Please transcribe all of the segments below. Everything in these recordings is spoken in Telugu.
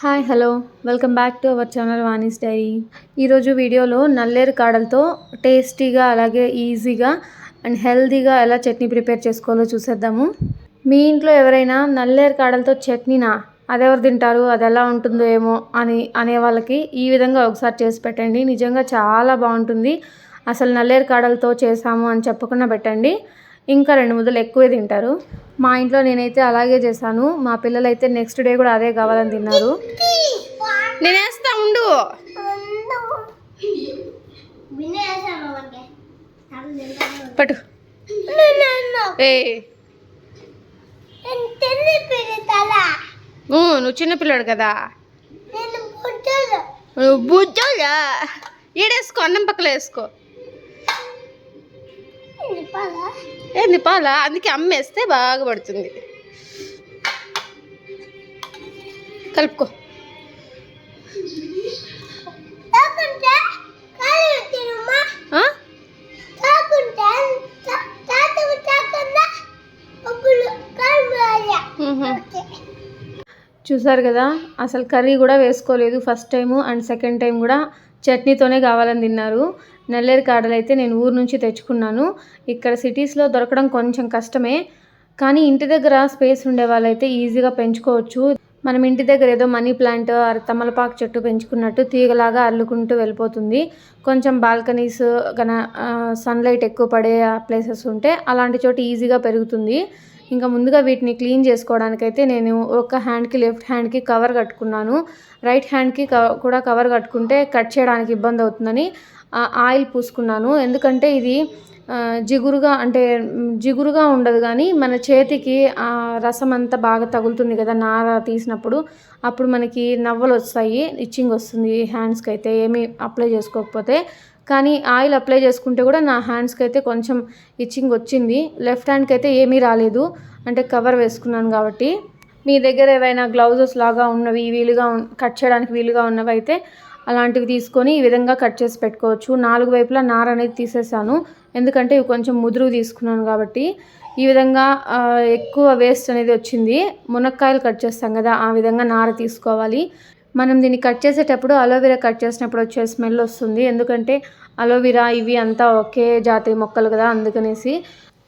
Hi hello. Welcome back to our channel Vani's diary. ఈరోజు వీడియోలో నల్లేరు కాడలతో టేస్టీగా అలాగే ఈజీగా అండ్ హెల్తీగా ఎలా చట్నీ ప్రిపేర్ చేసుకోవాలో చూసేద్దాము. మీ ఇంట్లో ఎవరైనా నల్లేరు కాడలతో చట్నీనా? అదెవరు తింటారు? అది ఎలా ఉంటుందో ఏమో అని అనే వాళ్ళకి ఈ విధంగా ఒకసారి చేసి పెట్టండి. నిజంగా చాలా బాగుంటుంది. అసలు నల్లేరు కాడలతో చేసాము అని చెప్పకుండా పెట్టండి. ఇంకా రెండు ముద్దలు ఎక్కువే తింటారు. మా ఇంట్లో నేనైతే అలాగే చేశాను. మా పిల్లలు అయితే నెక్స్ట్ డే కూడా అదే కావాలని తిన్నారు. నేను వేస్తా ఉండు. పట్టు. నువ్వు చిన్నపిల్లాడు కదా. నువ్వు బుజ్జోలా ఈడేసుకో అన్నం పక్కన వేసుకో. ఏంది పాలా అందుకే అమ్మేస్తే బాగా పడుతుంది. కలుపుకో. చూసారు కదా? అసలు కర్రీ కూడా వేసుకోలేదు first time and second time కూడా చట్నీతోనే కావాలని తిన్నారు. నల్లేరు కాడలు అయితే నేను ఊరు నుంచి తెచ్చుకున్నాను. ఇక్కడ సిటీస్లో దొరకడం కొంచెం కష్టమే. కానీ ఇంటి దగ్గర స్పేస్ ఉండే వాళ్ళైతే ఈజీగా పెంచుకోవచ్చు. మనం ఇంటి దగ్గర ఏదో మనీ ప్లాంట్ తమలపాకు చెట్టు పెంచుకున్నట్టు తీగలాగా అల్లుకుంటూ వెళ్ళిపోతుంది. కొంచెం బాల్కనీస్ గన సన్లైట్ ఎక్కువ పడే ప్లేసెస్ ఉంటే అలాంటి చోట ఈజీగా పెరుగుతుంది. ఇంకా ముందుగా వీటిని క్లీన్ చేసుకోవడానికైతే నేను ఒక హ్యాండ్కి లెఫ్ట్ హ్యాండ్కి కవర్ కట్టుకున్నాను. రైట్ హ్యాండ్కి కూడా కవర్ కట్టుకుంటే కట్ చేయడానికి ఇబ్బంది అవుతుందని ఆయిల్ పూసుకున్నాను. ఎందుకంటే ఇది జిగురుగా అంటే జిగురుగా ఉండదు కానీ మన చేతికి ఆ రసం అంతా బాగా తగులుతుంది కదా నార తీసినప్పుడు. అప్పుడు మనకి నవ్వలు వస్తాయి ఇచ్చింగ్ వస్తుంది హ్యాండ్స్కి అయితే ఏమీ అప్లై చేసుకోకపోతే. కానీ ఆయిల్ అప్లై చేసుకుంటే కూడా నా హ్యాండ్స్కి అయితే కొంచెం ఇచ్చింగ్ వచ్చింది. లెఫ్ట్ హ్యాండ్కి అయితే ఏమీ రాలేదు. అంటే కవర్ వేసుకున్నాను కాబట్టి. మీ దగ్గర ఏవైనా గ్లౌజెస్ లాగా ఉన్నవి వీలుగా కట్ చేయడానికి వీలుగా ఉన్నవి అయితే అలాంటివి తీసుకొని ఈ విధంగా కట్ చేసి పెట్టుకోవచ్చు. నాలుగు వైపులా నార అనేది తీసేసాను. ఎందుకంటే ఇవి కొంచెం ముదురు తీసుకున్నాను కాబట్టి. ఈ విధంగా ఎక్కువ వేస్ట్ అనేది వచ్చింది. మునక్కాయలు కట్ చేస్తాం కదా ఆ విధంగా నార తీసుకోవాలి. మనం దీన్ని కట్ చేసేటప్పుడు అలోవెరా కట్ చేసినప్పుడు వచ్చే స్మెల్ వస్తుంది. ఎందుకంటే అలోవెరా ఇవి అంతా ఒకే జాతి మొక్కలు కదా అందుకనేసి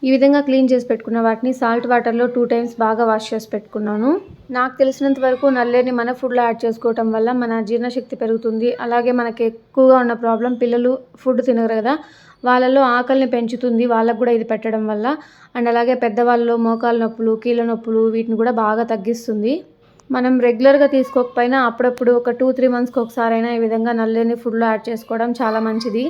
ఈ విధంగా క్లీన్ చేసి పెట్టుకున్న వాటిని సాల్ట్ వాటర్లో టూ టైమ్స్ బాగా వాష్ చేసి పెట్టుకున్నాను. నాకు తెలిసినంత వరకు నల్లేని మన ఫుడ్లో యాడ్ చేసుకోవటం వల్ల మన జీర్ణశక్తి పెరుగుతుంది. అలాగే మనకి ఎక్కువగా ఉన్న ప్రాబ్లం పిల్లలు ఫుడ్ తినరు కదా వాళ్ళలో ఆకలిని పెంచుతుంది వాళ్ళకు కూడా ఇది పెట్టడం వల్ల. అండ్ అలాగే పెద్దవాళ్ళలో మోకాలు నొప్పులు కీళ్ళ నొప్పులు వీటిని కూడా బాగా తగ్గిస్తుంది. మనం రెగ్యులర్గా తీసుకోకపోయినా అప్పుడప్పుడు ఒక టూ త్రీ మంత్స్కి ఒకసారైనా ఈ విధంగా నల్లేని ఫుడ్లో యాడ్ చేసుకోవడం చాలా మంచిది.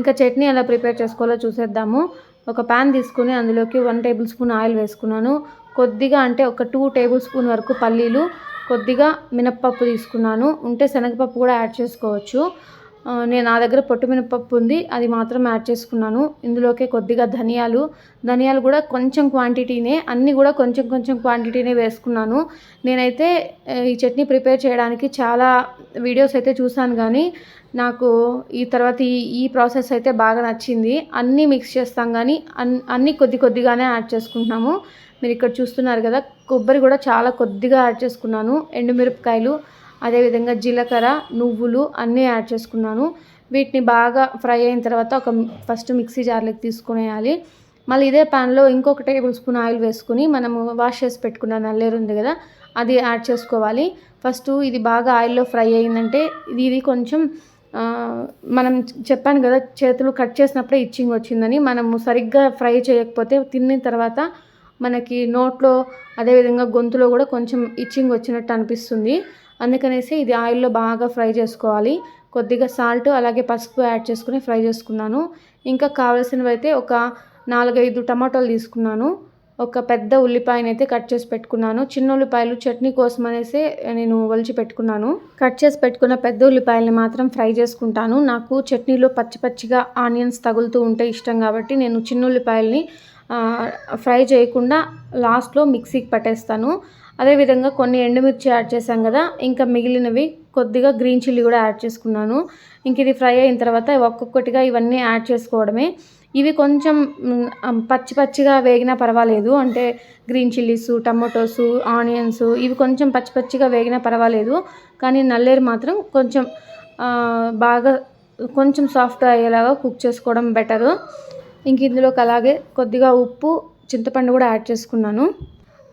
ఇంకా చట్నీ ఎలా ప్రిపేర్ చేసుకోవాలో చూసేద్దాము. ఒక ప్యాన్ తీసుకుని అందులోకి వన్ టేబుల్ స్పూన్ ఆయిల్ వేసుకున్నాను. కొద్దిగా అంటే ఒక టూ టేబుల్ స్పూన్ వరకు పల్లీలు కొద్దిగా మినప్పప్పు తీసుకున్నాను. ఉంటే శనగపప్పు కూడా యాడ్ చేసుకోవచ్చు. నేను నా దగ్గర పొట్టుమినపప్పు ఉంది అది మాత్రం యాడ్ చేసుకున్నాను. ఇందులోకి కొద్దిగా ధనియాలు. ధనియాలు కూడా కొంచెం క్వాంటిటీనే అన్నీ కూడా కొంచెం కొంచెం క్వాంటిటీనే వేసుకున్నాను. నేనైతే ఈ చట్నీ ప్రిపేర్ చేయడానికి చాలా వీడియోస్ అయితే చూసాను కానీ నాకు ఈ తర్వాత ఈ ఈ ప్రాసెస్ అయితే బాగా నచ్చింది. అన్నీ మిక్స్ చేస్తాం కానీ అన్ అన్నీ కొద్ది కొద్దిగానే యాడ్ చేసుకుంటున్నాము. మీరు ఇక్కడ చూస్తున్నారు కదా కొబ్బరి కూడా చాలా కొద్దిగా యాడ్ చేసుకున్నాను. ఎండుమిరపకాయలు అదేవిధంగా జీలకర్ర నువ్వులు అన్నీ యాడ్ చేసుకున్నాను. వీటిని బాగా ఫ్రై అయిన తర్వాత ఒక ఫస్ట్ మిక్సీ జార్లోకి తీసుకునేయాలి. మళ్ళీ ఇదే ప్యాన్లో ఇంకొక టేబుల్ స్పూన్ ఆయిల్ వేసుకుని మనము వాష్ చేసి పెట్టుకున్న నల్లేరు ఉంది కదా అది యాడ్ చేసుకోవాలి. ఫస్ట్ ఇది బాగా ఆయిల్లో ఫ్రై అయిందంటే ఇది ఇది కొంచెం మనం చెప్పాను కదా చేతులు కట్ చేసినప్పుడే ఇచ్చింగ్ వచ్చిందని మనము సరిగ్గా ఫ్రై చేయకపోతే తిన్న తర్వాత మనకి నోట్లో అదేవిధంగా గొంతులో కూడా కొంచెం ఇచ్చింగ్ వచ్చినట్టు అనిపిస్తుంది. అందుకనేసి ఇది ఆయిల్లో బాగా ఫ్రై చేసుకోవాలి. కొద్దిగా సాల్ట్ అలాగే పసుపు యాడ్ చేసుకుని ఫ్రై చేసుకున్నాను. ఇంకా కావలసినవి అయితే ఒక నాలుగైదు టమాటోలు తీసుకున్నాను. ఒక పెద్ద ఉల్లిపాయని అయితే కట్ చేసి పెట్టుకున్నాను. చిన్న ఉల్లిపాయలు చట్నీ కోసం అనేసి నేను ఒలిచి పెట్టుకున్నాను. కట్ చేసి పెట్టుకున్న పెద్ద ఉల్లిపాయల్ని మాత్రం ఫ్రై చేసుకుంటాను. నాకు చట్నీలో పచ్చి పచ్చిగా ఆనియన్స్ తగులుతూ ఉంటే ఇష్టం కాబట్టి నేను చిన్న ఉల్లిపాయల్ని ఫ్రై చేయకుండా లాస్ట్లో మిక్సీకి పట్టేస్తాను. అదేవిధంగా కొన్ని ఎండుమిర్చి యాడ్ చేశాం కదా ఇంకా మిగిలినవి కొద్దిగా గ్రీన్ చిల్లీ కూడా యాడ్ చేసుకున్నాను. ఇంక ఇది ఫ్రై అయిన తర్వాత ఒక్కొక్కటిగా ఇవన్నీ యాడ్ చేసుకోవడమే. ఇవి కొంచెం పచ్చి పచ్చిగా వేగినా పర్వాలేదు. అంటే గ్రీన్ చిల్లీస్ టమోటోస్ ఆనియన్స్ ఇవి కొంచెం పచ్చి పచ్చిగా వేగినా పర్వాలేదు. కానీ నల్లేరు మాత్రం కొంచెం బాగా కొంచెం సాఫ్ట్ అయ్యేలాగా కుక్ చేసుకోవడం బెటరు. ఇంక ఇందులోకి అలాగే కొద్దిగా ఉప్పు చింతపండు కూడా యాడ్ చేసుకున్నాను.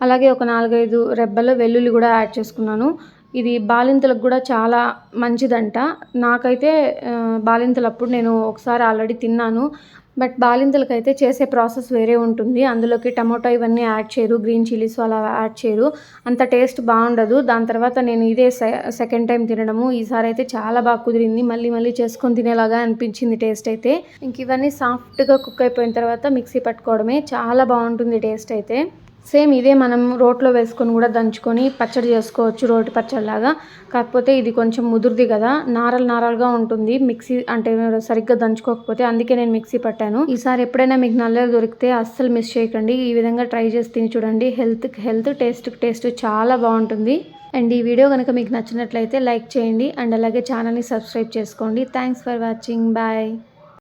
అలాగే ఒక నాలుగైదు రెబ్బలు వెల్లుల్లి కూడా యాడ్ చేసుకున్నాను. ఇది బాలింతలకు కూడా చాలా మంచిదంట. నాకైతే బాలింతలప్పుడు నేను ఒకసారి ఆల్రెడీ తిన్నాను. బట్ బాలింతలకైతే చేసే ప్రాసెస్ వేరే ఉంటుంది. అందులోకి టమాటో ఇవన్నీ యాడ్ చేయరు గ్రీన్ చిల్లీస్ అలా యాడ్ చేయరు. అంత టేస్ట్ బాగుండదు. దాని తర్వాత నేను ఇదే సె- సెకండ్ టైం తినడము. ఈసారి అయితే చాలా బాగా కుదిరింది. మళ్ళీ మళ్ళీ చేసుకొని తినేలాగా అనిపించింది టేస్ట్ అయితే. ఇంక ఇవన్నీ సాఫ్ట్గా కుక్ అయిపోయిన తర్వాత మిక్సీ పట్టుకోవడమే. చాలా బాగుంటుంది టేస్ట్ అయితే. సేమ్ ఇదే మనం రోట్లో వేసుకొని కూడా దంచుకొని పచ్చడి చేసుకోవచ్చు రోటి పచ్చడిలాగా. కాకపోతే ఇది కొంచెం ముదురుది కదా నారలు నారలుగా ఉంటుంది. మిక్సీ అంటే సరిగ్గా దంచుకోకపోతే అందుకే నేను మిక్సీ పట్టాను. ఈసారి ఎప్పుడైనా మీకు నల్లేరు దొరికితే అస్సలు మిస్ చేయకండి. ఈ విధంగా ట్రై చేసి తిని చూడండి. హెల్త్కి హెల్త్ టేస్ట్కి టేస్ట్ చాలా బాగుంటుంది. అండ్ ఈ వీడియో కనుక మీకు నచ్చినట్లయితే లైక్ చేయండి. అండ్ అలాగే ఛానల్ని సబ్స్క్రైబ్ చేసుకోండి. Thanks for watching. బాయ్.